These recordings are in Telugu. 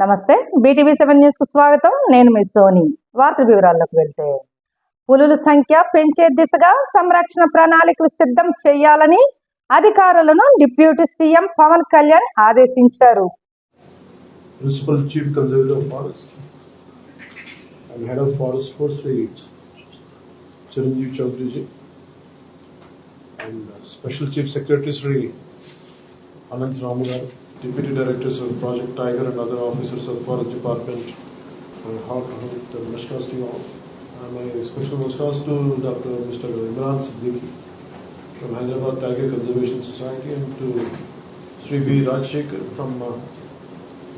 నమస్తే. బీటీవీ సెవెన్ న్యూస్కు స్వాగతం. నేను మీ సోని. వార్త వివరాల్లోకి వెళ్తే పులుల సంఖ్య పెంచే దిశగా సంరక్షణ ప్రణాళికలు సిద్ధం చేయాలని అధికారులను డిప్యూటీ సీఎం పవన్ కళ్యాణ్ ఆదేశించారు. ప్రిన్సిపల్ రాము గారు Deputy Directors of Project Tiger and other officers of Forest Department, my heartfelt uh, namaskars to you all. And my special namaskars to Dr. Mr. Imran Siddiqui from Hyderabad Tiger Conservation Society and to Sri V. Rajshekhar from uh,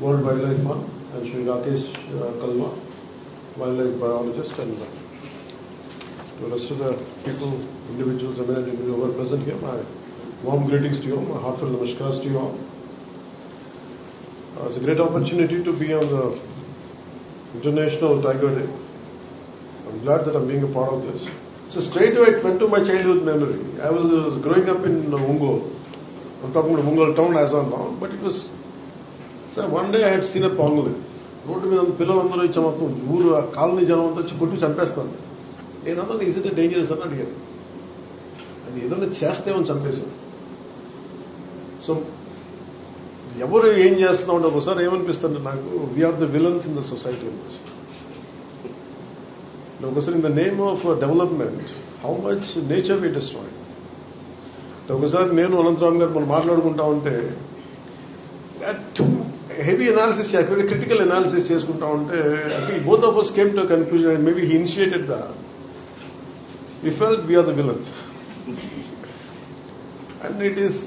World Wildlife Fund and Sri Rakesh uh, Kalwa, wildlife biologist, and uh, to the rest of the people, individuals, eminent individuals who are present here, my warm greetings to you my heartfelt namaskars to you all. Uh, it's a great opportunity to be on the International Tiger Day. I'm glad that I'm being a part of this. So straight away it went to my childhood memory. I was was growing up in uh, I'm talking about Ungo town as of now, but it was So one day I had seen a pangolin. Road మీద పిల్లలందరూ ఇచ్చే మొత్తం ఊరు ఆ కాలనీ జనం అంతా వచ్చి కొట్టి చంపేస్తాను నేను అన్నాను ఈజ్ ఇట్ డేంజరస్ అని అడిగాను అది ఏదైనా చేస్తేమని చంపేశాను సో ఎవరు ఏం చేస్తున్నా అంటే ఒకసారి ఏమనిపిస్తుంది నాకు? We are the villains in the society అనిపిస్తుంది ఒకసారి in the name of development how much nature we destroy ఒకసారి నేను అనంతరామ్ గారు మనం మాట్లాడుకుంటా ఉంటే heavy analysis very critical analysis చేసుకుంటా ఉంటే I think both of us came to confusion maybe he initiated the we felt we are the villains and it is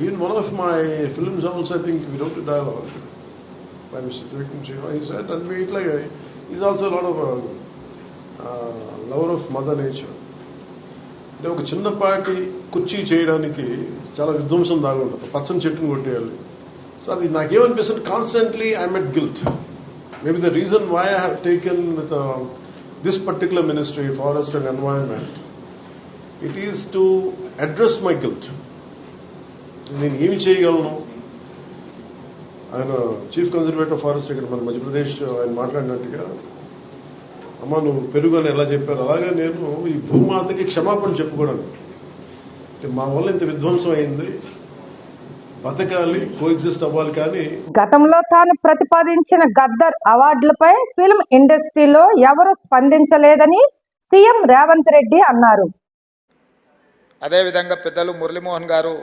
even one of my films also I think we don't dialogue by Mr. Trivikram Shiva, he said, and we, it's like, a, he's also a lot of a uh, lover of mother nature. అంటే ఒక చిన్నపాటి కుర్చీ చేయడానికి చాలా విధ్వంసం దాగుంటుంది పచ్చని చెట్టును కొట్టేయాలి సో అది నాకేమనిపిస్తుంది constantly I met guilt maybe the reason why I have taken with this particular ministry forest and environment it is to address my guilt నేను ఏమి చేయగలను? ఆయన చీఫ్ కన్జర్వేటర్ ఫారెస్ట్ ఇక్కడ మన మధ్యప్రదేశ్ ఆయన మాట్లాడినట్టుగా అమ్మ నువ్వు పెరుగు అని ఎలా చెప్పారు? అలాగే నేను ఈ భూమాతకి క్షమాపణ చెప్పుకోవడానికి అంటే మా వల్ల ఇంత విధ్వంసం అయింది. బతకాలి కోఎగ్జిస్ట్ అవ్వాలి కానీ గతంలో తాను ప్రతిపాదించిన గద్దర్ అవార్డులపై ఫిల్మ్ ఇండస్ట్రీలో ఎవరు స్పందించలేదని సీఎం రేవంత్ రెడ్డి అన్నారు. అదేవిధంగా పెద్దలు మురళీమోహన్ గారు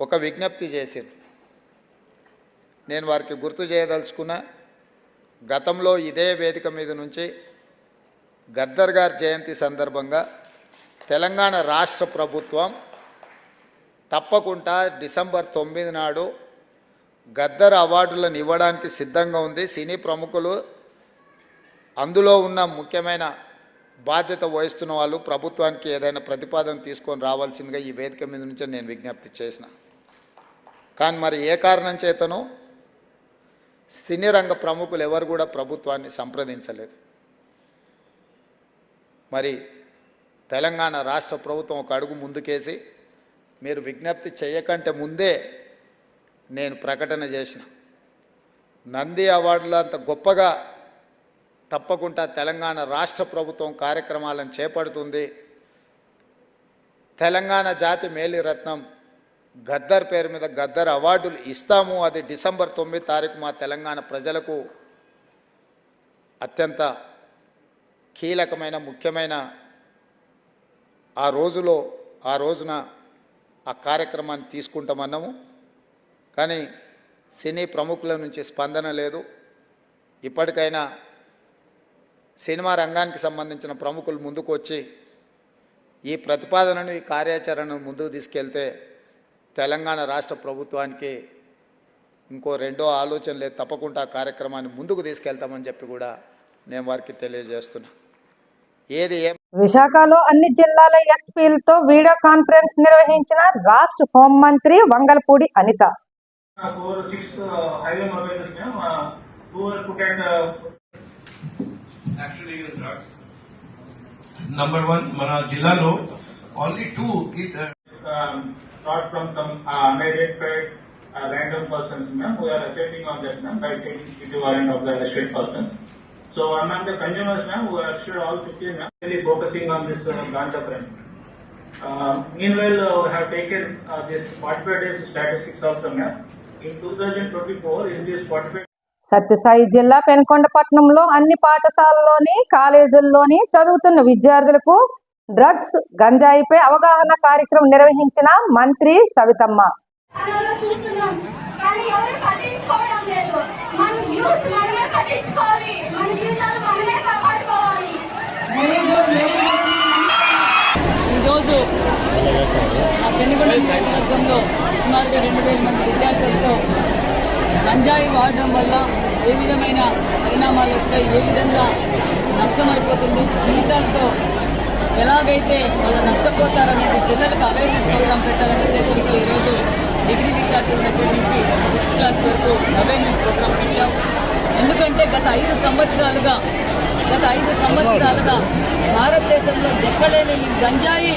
ఒక విజ్ఞప్తి చేశారు నేను వారికి గుర్తు చేయదలుచుకున్న గతంలో ఇదే వేదిక మీద నుంచి గద్దర్ గారి జయంతి సందర్భంగా తెలంగాణ రాష్ట్ర ప్రభుత్వం తప్పకుండా డిసెంబర్ తొమ్మిది నాడు గద్దర్ అవార్డులను ఇవ్వడానికి సిద్ధంగా ఉంది. సినీ ప్రముఖులు అందులో ఉన్న ముఖ్యమైన బాధ్యత వహిస్తున్న వాళ్ళు ప్రభుత్వానికి ఏదైనా ప్రతిపాదన తీసుకొని రావాల్సిందిగా ఈ వేదిక మీద నుంచే నేను విజ్ఞప్తి చేసిన. కానీ మరి ఏ కారణం చేతనో సినీ రంగ ప్రముఖులు ఎవరు కూడా ప్రభుత్వాన్ని సంప్రదించలేదు. మరి తెలంగాణ రాష్ట్ర ప్రభుత్వం ఒక అడుగు ముందుకేసి మీరు విజ్ఞప్తి చేయకంటే ముందే నేను ప్రకటన చేసిన. నంది అవార్డులు అంత గొప్పగా తప్పకుండా తెలంగాణ రాష్ట్ర ప్రభుత్వం కార్యక్రమాలను చేపడుతుంది. తెలంగాణ జాతి మేలిరత్నం గద్దర్ పేరు మీద గద్దర్ అవార్డులు ఇస్తాము. అది డిసెంబర్ తొమ్మిది తారీఖు మా తెలంగాణ ప్రజలకు అత్యంత కీలకమైన ముఖ్యమైన ఆ రోజులో ఆ రోజున ఆ కార్యక్రమాన్ని తీసుకుంటామన్నాము. కానీ సినీ ప్రముఖుల నుంచి స్పందన లేదు. ఇప్పటికైనా సినిమా రంగానికి సంబంధించిన ప్రముఖులు ముందుకు వచ్చి ఈ ప్రతిపాదనను ఈ కార్యాచరణను ముందుకు తీసుకెళ్తే తెలంగాణ రాష్ట్ర ప్రభుత్వానికి ఇంకో రెండో ఆలోచన లేదు తప్పకుండా ఆ కార్యక్రమాన్ని ముందుకు తీసుకెళ్తామని చెప్పి కూడా నేను వారికి తెలియజేస్తున్నా ఏది ఏం విశాఖలో అన్ని జిల్లాల ఎస్పీలతో వీడియో కాన్ఫరెన్స్ నిర్వహించిన రాష్ట్ర హోంమంత్రి వంగల్పూడి అనిత. Number one, మన జిల్లాలో only two um, start from some uh, Ameerpet uh, random persons, ma'am, who are asserting on that, ma'am, by taking the warrant of the arrested persons. So among the consumers, ma'am, who are assured all 15, ma'am, really focusing on this uh, ganja crime. Uh, meanwhile, uh, we have taken uh, this 45 days statistics also, ma'am. In 2024, in this 45 Sathya Sai జిల్లా పెనుకొండపట్నంలో అన్ని పాఠశాలల్లోని కాలేజీల్లోని చదువుతున్న విద్యార్థులకు డ్రగ్స్ గంజాయిపై అవగాహన కార్యక్రమం నిర్వహించిన మంత్రి సవితమ్మ. ఈరోజు పెనుగొండ నియోజకవర్గంలో సుమారుగా రెండు వేల మంది విద్యార్థులతో గంజాయి వాడడం వల్ల ఏ విధమైన పరిణామాలు వస్తాయి ఏ విధంగా నష్టమైపోతుంది జీవితాలతో ఎలాగైతే వాళ్ళు నష్టపోతారనేది పిల్లలకు అవేర్నెస్ ప్రోగ్రామ్ పెట్టాలనే ఉద్దేశంతో ఈరోజు డిగ్రీ విద్యార్థుల దగ్గర నుంచి సిక్స్త్ క్లాస్ వరకు అవేర్నెస్ ప్రోగ్రామ్ పెట్టాం. ఎందుకంటే గత ఐదు సంవత్సరాలుగా గత ఐదు సంవత్సరాలుగా భారతదేశంలో ఎక్కడైనా గంజాయి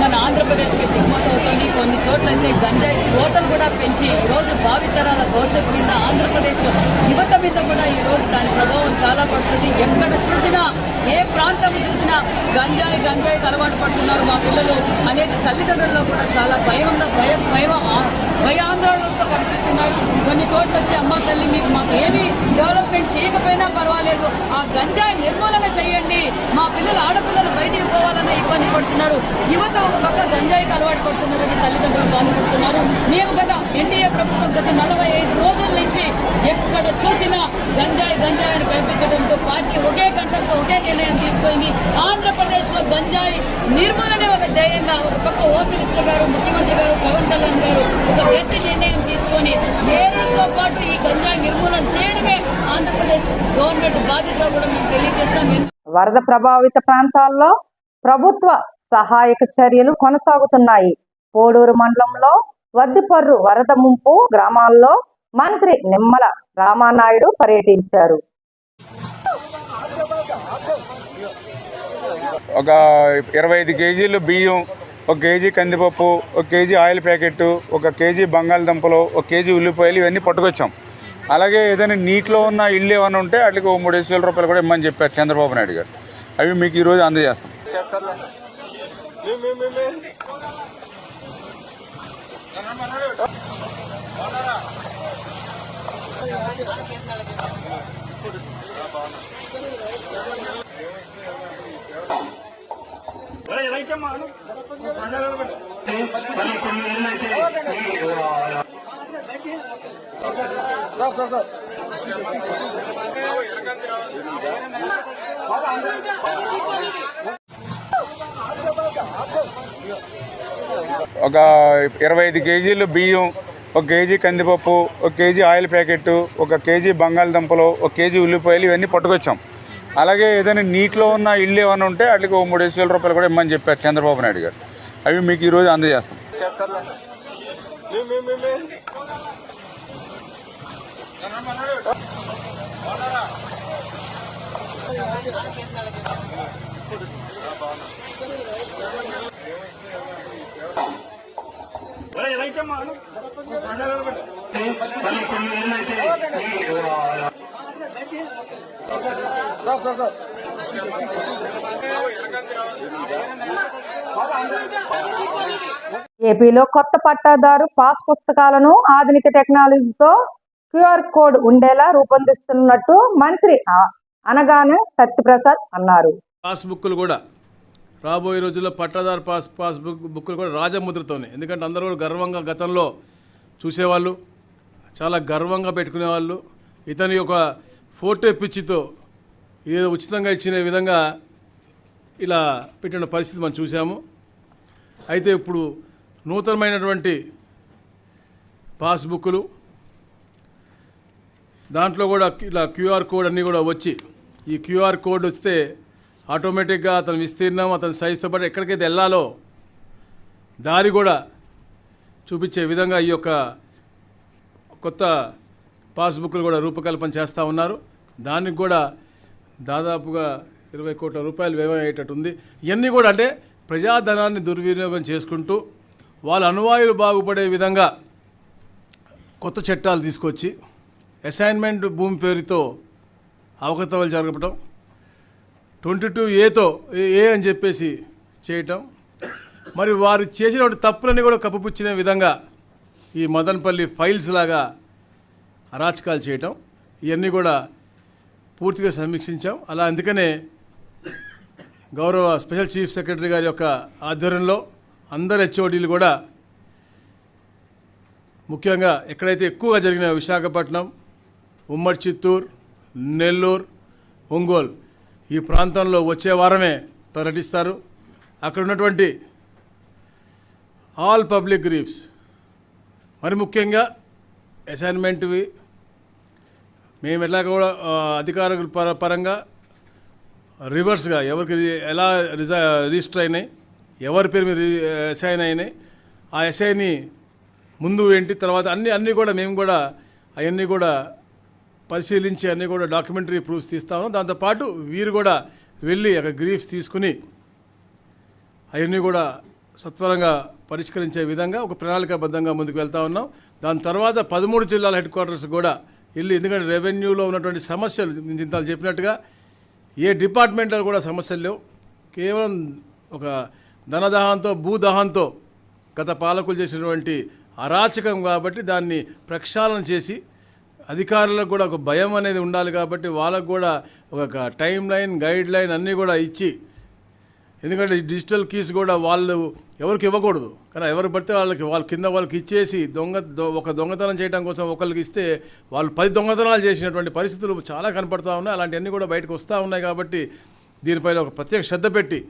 మన ఆంధ్రప్రదేశ్కి దిగుమతి అవుతుంది. కొన్ని చోట్లయితే గంజాయి తోటలు కూడా పెంచి ఈరోజు భావితరాల భవిష్యత్తు మీద ఆంధ్రప్రదేశ్ యువత మీద కూడా ఈరోజు దాని ప్రభావం చాలా పడుతుంది. ఎక్కడ చూసినా ఏ ప్రాంతం చూసినా గంజాయి గంజాయికి అలవాటు పడుతున్నారు మా పిల్లలు అనేది తల్లిదండ్రుల్లో కూడా చాలా భయంగా భయం భయం ఆ- భయాందోళనలతో కనిపిస్తున్నారు కొన్ని చోట్ల వచ్చి అమ్మ తల్లి మీకు మాకు ఏమీ డెవలప్మెంట్ చేయకపోయినా పర్వాలేదు. ఆ గంజాయి నిర్మూలన చేయండి. మా పిల్లలు ఆడపిల్లలు బయటికి పోవాలన్న ఇబ్బంది పడుతున్నారు. యువత ఒక పక్క గంజాయికి అలవాటు పడుతున్నారని తల్లిదండ్రులు బాధపడుతున్నారు. మేము గత ఎన్డీఏ ప్రభుత్వం గత నలభై ఐదు రోజుల నుంచి ఎక్కడ చూసినా గంజాయి గంజాయి అని కల్పించడంతో పార్టీ ఒకే కంటంతో ఒకే నిర్ణయం తీసుకుంది ఆంధ్రప్రదేశ్లో గంజాయి నిర్మూలనే ఒక ధ్యేయంగా ఒక పక్క హోమ్ మినిస్టర్ గారు ముఖ్యమంత్రి గారు పవన్ కళ్యాణ్ గారు ఒక గట్టి నిర్ణయం తీసుకొని ఏరులతో పాటు ఈ గంజాయి నిర్మూలన చేయడమే ఆంధ్రప్రదేశ్ గవర్నమెంట్ బాధ్యత కూడా మేము తెలియజేస్తాం. వరద ప్రభావిత ప్రాంతాల్లో ప్రభుత్వ సహాయక చర్యలు కొనసాగుతున్నాయి. పోడూరు మండలంలో వద్దిపర్రు వరద ముంపు గ్రామాల్లో మంత్రి నిమ్మల రామానాయుడు పర్యటించారు. ఒక ఇరవై ఐదు కేజీలు బియ్యం ఒక కేజీ కందిపప్పు ఒక కేజీ ఆయిల్ ప్యాకెట్ ఒక కేజీ బంగాళదుంపలు ఒక కేజీ ఉల్లిపాయలు ఇవన్నీ పట్టుకొచ్చాం. అలాగే ఏదైనా నీటిలో ఉన్న ఇల్లు ఏమైనా ఉంటే వాటికి ఒక మూడు వేల రూపాయలు కూడా ఇమ్మని చెప్పారు చంద్రబాబు నాయుడు గారు. అవి మీకు ఈరోజు అందజేస్తాం. Mim, mim, mim, mim. Sir sir sir ఎలకంతి రావాలి ఒక ఇరవై ఐదు కేజీలు బియ్యం ఒక కేజీ కందిపప్పు ఒక కేజీ ఆయిల్ ప్యాకెట్ ఒక కేజీ బంగాళదుంపలు ఒక కేజీ ఉల్లిపాయలు ఇవన్నీ పట్టుకొచ్చాం. అలాగే ఏదైనా నీటిలో ఉన్న ఇల్లు ఏమైనా ఉంటే వాటికి ఓ మూడు వేల రూపాయలు కూడా ఇమ్మని చెప్పారు చంద్రబాబు నాయుడు గారు. అవి మీకు ఈరోజు అందజేస్తాం. ఏపీలో కొత్త పట్టాదారు పాస్ పుస్తకాలను ఆధునిక టెక్నాలజీతో క్యూఆర్ కోడ్ ఉండేలా రూపొందిస్తున్నట్టు మంత్రి అనగానే సత్యప్రసాద్ అన్నారు. పాస్బుక్లు కూడా రాబోయే రోజుల్లో పట్టాదారు పాస్ పాస్బుక్ బుక్లు కూడా రాజముద్రతోనే. ఎందుకంటే అందరూ కూడా గర్వంగా గతంలో చూసేవాళ్ళు చాలా గర్వంగా పెట్టుకునేవాళ్ళు. ఇతని యొక్క ఫోటో పిచ్చితో ఏదో ఉచితంగా ఇచ్చిన విధంగా ఇలా పెట్టిన పరిస్థితి మనం చూసాము అయితే ఇప్పుడు నూతనమైనటువంటి పాస్బుక్లు దాంట్లో కూడా ఇలా క్యూఆర్ కోడ్ అన్నీ కూడా వచ్చి ఈ క్యూఆర్ కోడ్ వస్తే ఆటోమేటిక్గా అతని విస్తీర్ణం అతని సైజుతో పాటు ఎక్కడికైతే వెళ్ళాలో దారి కూడా చూపించే విధంగా ఈ యొక్క కొత్త పాస్బుక్లు కూడా రూపకల్పన చేస్తూ ఉన్నారు. దానికి కూడా దాదాపుగా ఇరవై కోట్ల రూపాయలు వ్యయం అయ్యేటట్టు ఉంది ఇవన్నీ కూడా అంటే ప్రజాధనాన్ని దుర్వినియోగం చేసుకుంటూ వాళ్ళ అనువాయులు బాగుపడే విధంగా కొత్త చట్టాలు తీసుకొచ్చి అసైన్మెంట్ భూమి పేరుతో అవకతవలు జరగటం ట్వంటీ టూ ఏతో ఏ అని చెప్పేసి చేయటం. మరి వారు చేసిన తప్పులన్నీ కూడా కప్పుపుచ్చిన విధంగా ఈ మదన్పల్లి ఫైల్స్ లాగా అరాచకాలు చేయటం. ఇవన్నీ కూడా పూర్తిగా సమీక్షించాం. అలా అందుకనే గౌరవ స్పెషల్ చీఫ్ సెక్రటరీ గారి యొక్క ఆధ్వర్యంలో అందరు హెచ్ఓడీలు కూడా ముఖ్యంగా ఎక్కడైతే ఎక్కువగా జరిగిన విశాఖపట్నం ఉమ్మడి చిత్తూరు నెల్లూరు ఒంగోలు ఈ ప్రాంతంలో వచ్చే వారమే పర్యటిస్తారు. అక్కడ ఉన్నటువంటి ఆల్ పబ్లిక్ గ్రీఫ్స్ మరి ముఖ్యంగా అసైన్మెంట్వి మేము ఎట్లా కూడా అధికారుల పర పరంగా రివర్స్గా ఎవరికి ఎలా రిజా రిజిస్టర్ అయినాయి ఎవరి పేరు మీద అసైన్ అయినాయి ఆ ఎస్ఐని ముందు ఏంటి తర్వాత అన్ని అన్నీ కూడా మేము కూడా అవన్నీ కూడా పరిశీలించి అన్నీ కూడా డాక్యుమెంటరీ ప్రూఫ్స్ తీస్తాము దాంతోపాటు వీరు కూడా వెళ్ళి అక్కడ గ్రీఫ్స్ తీసుకుని అవన్నీ కూడా సత్వరంగా పరిష్కరించే విధంగా ఒక ప్రణాళికాబద్ధంగా ముందుకు వెళ్తా ఉన్నాం. దాని తర్వాత పదమూడు జిల్లాల హెడ్ క్వార్టర్స్ కూడా వెళ్ళి ఎందుకంటే రెవెన్యూలో ఉన్నటువంటి సమస్యలు నేను ఇంత చెప్పినట్టుగా ఏ డిపార్ట్మెంట్లో కూడా సమస్యలు లేవు. కేవలం ఒక ధనదాహంతో భూదాహంతో గత పాలకులు చేసినటువంటి అరాచకం కాబట్టి దాన్ని ప్రక్షాళన చేసి అధికారులకు కూడా ఒక భయం అనేది ఉండాలి కాబట్టి వాళ్ళకు కూడా ఒక టైం లైన్ గైడ్ లైన్ అన్నీ కూడా ఇచ్చి ఎందుకంటే డిజిటల్ కీస్ కూడా వాళ్ళు ఎవరికి ఇవ్వకూడదు. కానీ ఎవరు పడితే వాళ్ళకి వాళ్ళ కింద వాళ్ళకి ఇచ్చేసి దొంగ దొ- ఒక దొంగతనం చేయడం కోసం ఒకరికి ఇస్తే వాళ్ళు పది దొంగతనాలు చేసినటువంటి పరిస్థితులు చాలా కనపడుతూ ఉన్నాయి. అలాంటివన్నీ కూడా బయటకు వస్తూ ఉన్నాయి కాబట్టి దీనిపైన ఒక ప్రత్యేక శ్రద్ధ పెట్టి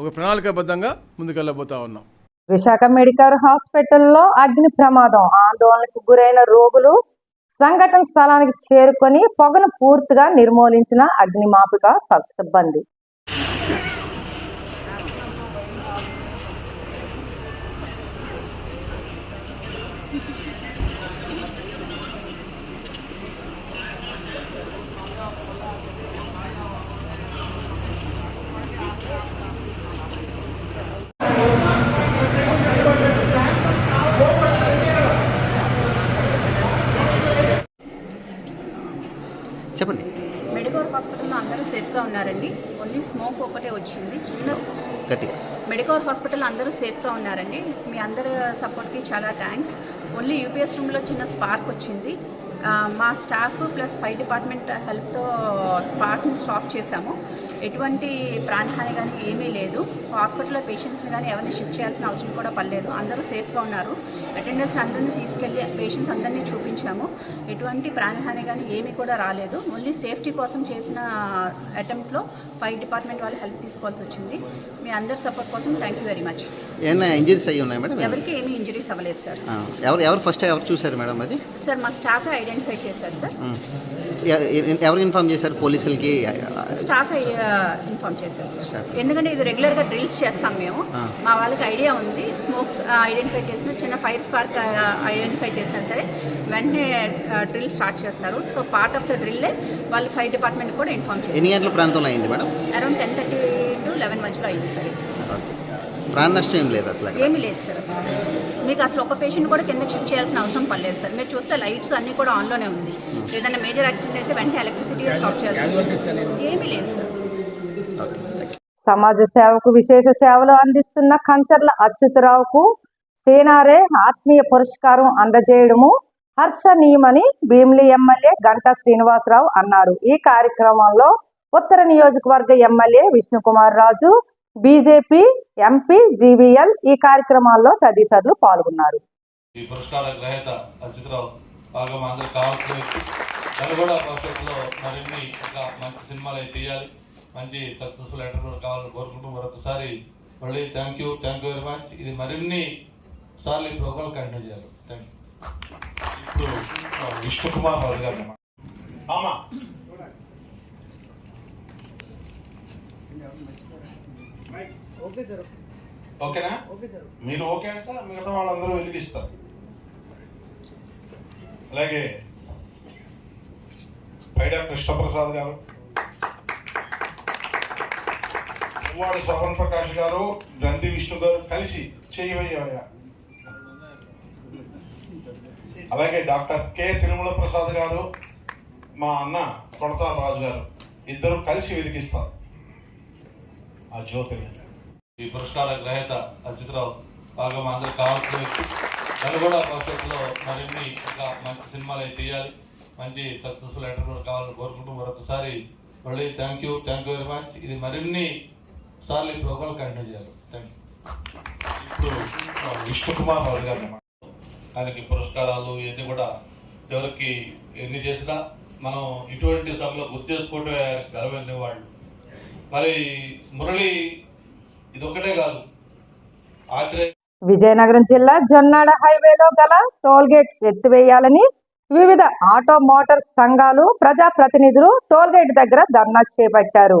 ఒక ప్రణాళికాబద్ధంగా ముందుకెళ్ళబోతా ఉన్నాం. విశాఖ మెడికల్ హాస్పిటల్లో అగ్ని ప్రమాదం ఆందోళనకు గురైన రోగులు సంఘటన స్థలానికి చేరుకొని పొగను పూర్తిగా నిర్మూలించిన అగ్నిమాపిక సిబ్బంది చెప్పండి మెడికోర్ హాస్పిటల్లో అందరూ ఉన్నారండి ఓన్లీ స్మోక్ ఒకటే వచ్చింది. చిన్న గట్టిగా. మెడికోర్ హాస్పిటల్ అందరూ సేఫ్గా ఉన్నారండి. మీ అందరి సపోర్ట్కి చాలా థ్యాంక్స్ ఓన్లీ యూపీఎస్ రూమ్లో చిన్న స్పార్క్ వచ్చింది. మా స్టాఫ్ ప్లస్ ఫైర్ డిపార్ట్మెంట్ హెల్ప్తో స్పార్క్ని స్టాప్ చేశాము. ఎటువంటి ప్రాణహాని కానీ ఏమీ లేదు. హాస్పిటల్లో పేషెంట్స్ని కానీ ఎవరిని షిఫ్ట్ చేయాల్సిన అవసరం కూడా పడలేదు. అందరూ సేఫ్గా ఉన్నారు. అటెండర్స్ అందరినీ తీసుకెళ్ళి పేషెంట్స్ అందరినీ చూపించాము. ఎటువంటి ప్రాణహాని కానీ ఏమీ కూడా రాలేదు. ఓన్లీ సేఫ్టీ కోసం చేసిన అటెంప్ట్లో ఫైర్ డిపార్ట్మెంట్ వాళ్ళు హెల్ప్ తీసుకోవాల్సి వచ్చింది. మీ అందరి సపోర్ట్ కోసం థ్యాంక్ యూ వెరీ మచ్ ఏమైనా ఇంజరీస్ అయ్యి ఉన్నాయి మేడం? ఎవరికి ఏమీ ఇంజరీస్ అవ్వలేదు సార్ ఎవరు ఎవరు ఫస్ట్ ఎవరు చూశారు మేడం అది? సార్ మా స్టాఫ్ ఐడెంటిఫై చేశారు సార్ ఎవరు ఇన్ఫామ్ చేశారు పోలీసులకి? స్టాఫ్ ఇన్ఫార్మ్ చేశారు సార్. ఎందుకంటే ఇది రెగ్యులర్గా డ్రిల్స్ చేస్తాం మేము. మా వాళ్ళకి ఐడియా ఉంది స్మోక్ ఐడెంటిఫై చేసిన చిన్న ఫైర్ స్పార్క్ ఐడెంటిఫై చేసినా సరే వెంటనే డ్రిల్ స్టార్ట్ చేస్తారు. సో పార్ట్ ఆఫ్ ద డ్రిల్లే వాళ్ళు ఫైర్ డిపార్ట్మెంట్ కూడా ఇన్ఫార్మ్ ఎన్ని చేస్తారు గంటల ప్రాంతంలో అయింది madam? Around ten thirty to eleven మధ్యలో అయింది సార్ ఓకే. ప్రాణ నష్టం ఏం లేదు అసలు ఏమీ లేదు సార్. అసలు మీకు అసలు ఒక పేషెంట్ కూడా కింద షిఫ్ట్ చేయాల్సిన అవసరం పడలేదు సార్. మీరు చూస్తే లైట్స్ అన్నీ కూడా ఆన్లోనే ఉంది. ఏదైనా మేజర్ యాక్సిడెంట్ అయితే వెంటనే ఎలక్ట్రిసిటీ స్టాప్ చేయాల్సి వస్తుంది. ఏమీ లేదు సార్. సమాజ సేవకు విశేష సేవలు అందిస్తున్న కంచర్ల అచ్యుతరావుకు సేనారే ఆత్మీయ పురస్కారం అందజేయడము హర్షణీయమని భీమిలి ఎమ్మెల్యే గంటా శ్రీనివాసరావు అన్నారు. ఈ కార్యక్రమంలో ఉత్తర నియోజకవర్గ MLA Vishnukumar Raju BJP MP GVL ఈ కార్యక్రమాల్లో తదితరులు పాల్గొన్నారు. ఈ పురస్కార గ్రహీత అచ్యుతరావు బాగా మా అందరికి కావాల్సిన తను కూడా భవిష్యత్తులో మరిన్ని ఇంకా మంచి సినిమాలు అయితే తీయాలి. మంచి సక్సెస్ఫుల్ యాక్టర్ కూడా కావాలని కోరుకుంటూ మరొకసారి మళ్ళీ thank you thank you very much ఇది మరిన్ని సార్లు ఈ ప్రోగ్రామ్ కంటిన్యూ చేయాలి. థ్యాంక్ యూ ఇప్పుడు ఆ, విష్ణుకుమార్ రాజు గారు. ఆమా ఓకేనా? మీరు ఓకే అంటే మిగతా వాళ్ళందరూ వెలిగిస్తారు అలాగే పైడా కృష్ణప్రసాద్ గారు పువ్వాడు శోభన్ ప్రకాష్ గారు గంధి విష్ణు గారు కలిసి చేయవయ్యా. అలాగే డాక్టర్ కె తిరుమల ప్రసాద్ గారు మా అన్న కొడతాల రాజు గారు ఇద్దరు కలిసి వెలిగిస్తారు. ఆ జ్యోతిని. ఈ పురస్కార గ్రహీత అజిత్రావు బాగా మా అందరికి కావాల్సిన తను కూడా భవిష్యత్తులో మరిన్ని ఇంకా మంచి సినిమాలు అయితే తీయాలి. మంచి సక్సెస్ఫుల్ ఎంటర్ప్రీనర్ కావాలని కోరుకుంటూ మరొకసారి మళ్ళీ thank you thank you very much ఇది మరిన్ని సార్లు ఈ ప్రోగ్రాం కంటిన్యూ చేయాలి. థ్యాంక్ యూ ఇప్పుడు ఆ, విష్ణు కుమార్ రావు గారు అన్నమాట. ఆయనకి పురస్కారాలు ఇవన్నీ కూడా ఎవరికి ఎన్ని చేసినా మనం ఇటువంటి సభలో గుర్తు చేసుకోవటమే గర్వమైన వాళ్ళు. మరి మురళి ఇదొక్కటే కాదు. ఆత్రేయ విజయనగరం జిల్లా జొన్నాడ హైవేలో గల టోల్ గేట్ ఎత్తివేయాలని వివిధ ఆటో మోటార్ సంఘాలు ప్రజాప్రతినిధులు టోల్ గేట్ దగ్గర ధర్నా చేపట్టారు.